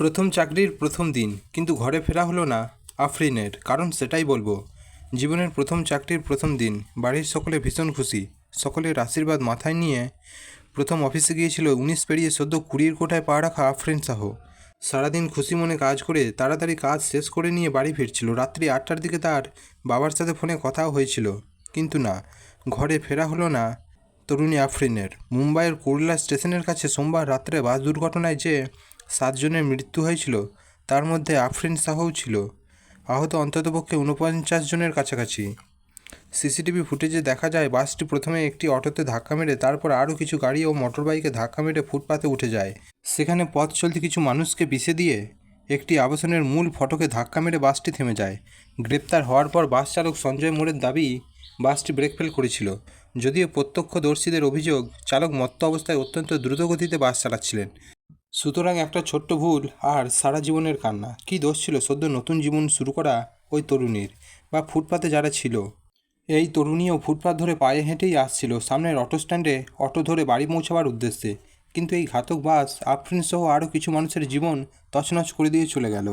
প্রথম চাকরির প্রথম দিন, কিন্তু ঘরে ফেরা হলো না আফরিনের, কারণ সেটাই বলব। জীবনের প্রথম চাকরির প্রথম দিন, বাড়ির সকলে ভীষণ খুশি। সকলের আশীর্বাদ মাথায় নিয়ে প্রথম অফিসে গিয়েছিল উনিশ পেরিয়ে সদ্য কুড়ির কোঠায় পা রাখা আফরিন শাহ সারাদিন খুশি মনে কাজ করে তাড়াতাড়ি কাজ শেষ করে নিয়ে বাড়ি ফিরছিল। রাত্রি আটটার দিকে তার বাবার সাথে ফোনে কথাও হয়েছিল। কিন্তু না, ঘরে ফেরা হলো না তরুণী আফরিনের। মুম্বাইয়ের কুরলা স্টেশনের কাছে সোমবার রাত্রে বাস দুর্ঘটনায় যে সাতজনের মৃত্যু হয়েছিল, তার মধ্যে আফরিন শাহও ছিল। আহত অন্ততপক্ষে ঊনপঞ্চাশ জনের কাছাকাছি। সিসিটিভি ফুটেজে দেখা যায়, বাসটি প্রথমে একটি অটোতে ধাক্কা মেরে, তারপর আরও কিছু গাড়ি ও মোটরবাইকে ধাক্কা মেরে ফুটপাতে উঠে যায়। সেখানে পথ চলতি কিছু মানুষকে পিষে দিয়ে একটি আবাসনের মূল ফটকে ধাক্কা মেরে বাসটি থেমে যায়। গ্রেপ্তার হওয়ার পর বাস চালক সঞ্জয় মোড়ের দাবি, বাসটি ব্রেক ফেল করেছিল। যদিও প্রত্যক্ষদর্শীদের অভিযোগ, চালক মত্ত অবস্থায় অত্যন্ত দ্রুতগতিতে বাস চালাচ্ছিলেন। সুতরাং একটা ছোট্ট ভুল আর সারা জীবনের কান্না। কী দোষ ছিল সদ্য নতুন জীবন শুরু করা ওই তরুণীর? বা ফুটপাতে যারা ছিল? এই তরুণীও ফুটপাত ধরে পায়ে হেঁটেই আসছিল সামনের অটো স্ট্যান্ডে অটো ধরে বাড়ি পৌঁছাবার উদ্দেশ্যে। কিন্তু এই ঘাতক বাস আফরিন সহ আরও কিছু মানুষের জীবন তছনছ করে দিয়ে চলে গেল।